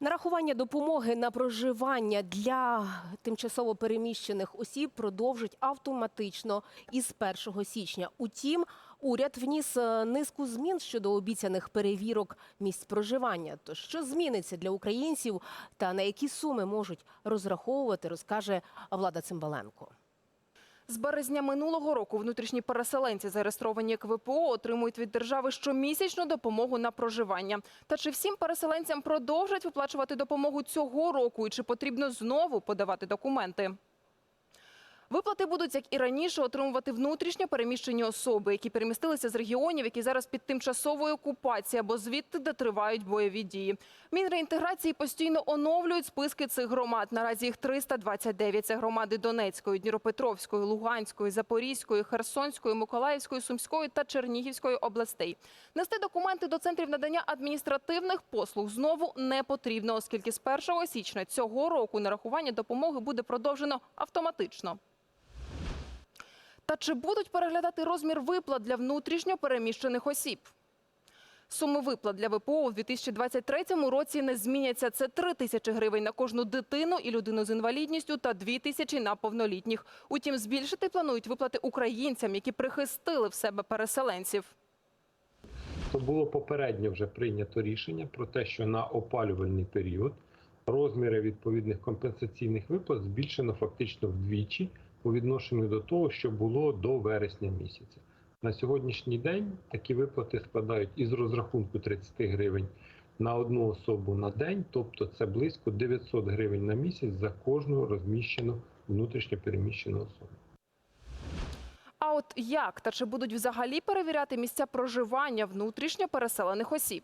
Нарахування допомоги на проживання для тимчасово переміщених осіб продовжить автоматично із 1 січня. Утім, уряд вніс е, низку змін щодо обіцяних перевірок місць проживання. То що зміниться для українців та на які суми можуть розраховувати, розкаже Влада Цимбаленко. З березня минулого року внутрішні переселенці, зареєстровані як ВПО, отримують від держави щомісячну допомогу на проживання. Та чи всім переселенцям продовжать виплачувати допомогу цього року і чи потрібно знову подавати документи? Виплати будуть, як і раніше, отримувати внутрішньо переміщені особи, які перемістилися з регіонів, які зараз під тимчасовою окупацією або звідти, де тривають бойові дії. Мінреінтеграції постійно оновлюють списки цих громад. Наразі їх 329. Це громади Донецької, Дніпропетровської, Луганської, Запорізької, Херсонської, Миколаївської, Сумської та Чернігівської областей. Нести документи до центрів надання адміністративних послуг знову не потрібно, оскільки з 1 січня цього року нарахування допомоги буде продовжено автоматично. Та чи будуть переглядати розмір виплат для внутрішньо переміщених осіб? Суми виплат для ВПО у 2023 році не зміняться. Це 3 тисячі гривень на кожну дитину і людину з інвалідністю та 2 тисячі на повнолітніх. Утім, збільшити планують виплати українцям, які прихистили в себе переселенців. То було попередньо вже прийнято рішення про те, що на опалювальний період розміри відповідних компенсаційних виплат збільшено фактично вдвічі по відношенню до того, що було до вересня місяця. На сьогоднішній день такі виплати складають із розрахунку 30 гривень на одну особу на день, тобто це близько 900 гривень на місяць за кожну розміщену внутрішньо переміщену особу. А от як та чи будуть взагалі перевіряти місця проживання внутрішньо переселених осіб?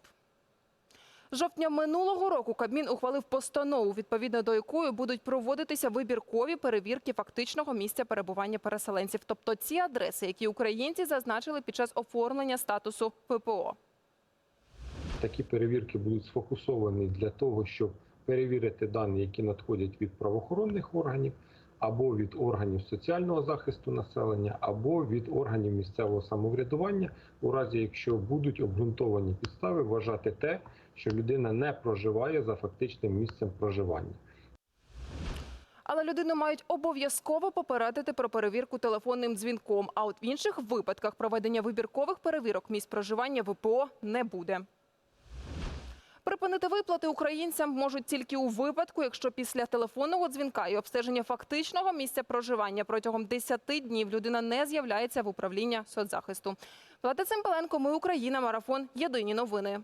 Жовтня минулого року Кабмін ухвалив постанову, відповідно до якої будуть проводитися вибіркові перевірки фактичного місця перебування переселенців, тобто ці адреси, які українці зазначили під час оформлення статусу ППО. Такі перевірки будуть сфокусовані для того, щоб перевірити дані, які надходять від правоохоронних органів, або від органів соціального захисту населення, або від органів місцевого самоврядування, у разі якщо будуть обґрунтовані підстави вважати те, що людина не проживає за фактичним місцем проживання. Але людину мають обов'язково попередити про перевірку телефонним дзвінком. А от в інших випадках проведення вибіркових перевірок місць проживання ВПО не буде. Припинити виплати українцям можуть тільки у випадку, якщо після телефонного дзвінка і обстеження фактичного місця проживання протягом 10 днів людина не з'являється в управління соцзахисту. Влада Цимбаленко, ми Україна, марафон. Єдині новини.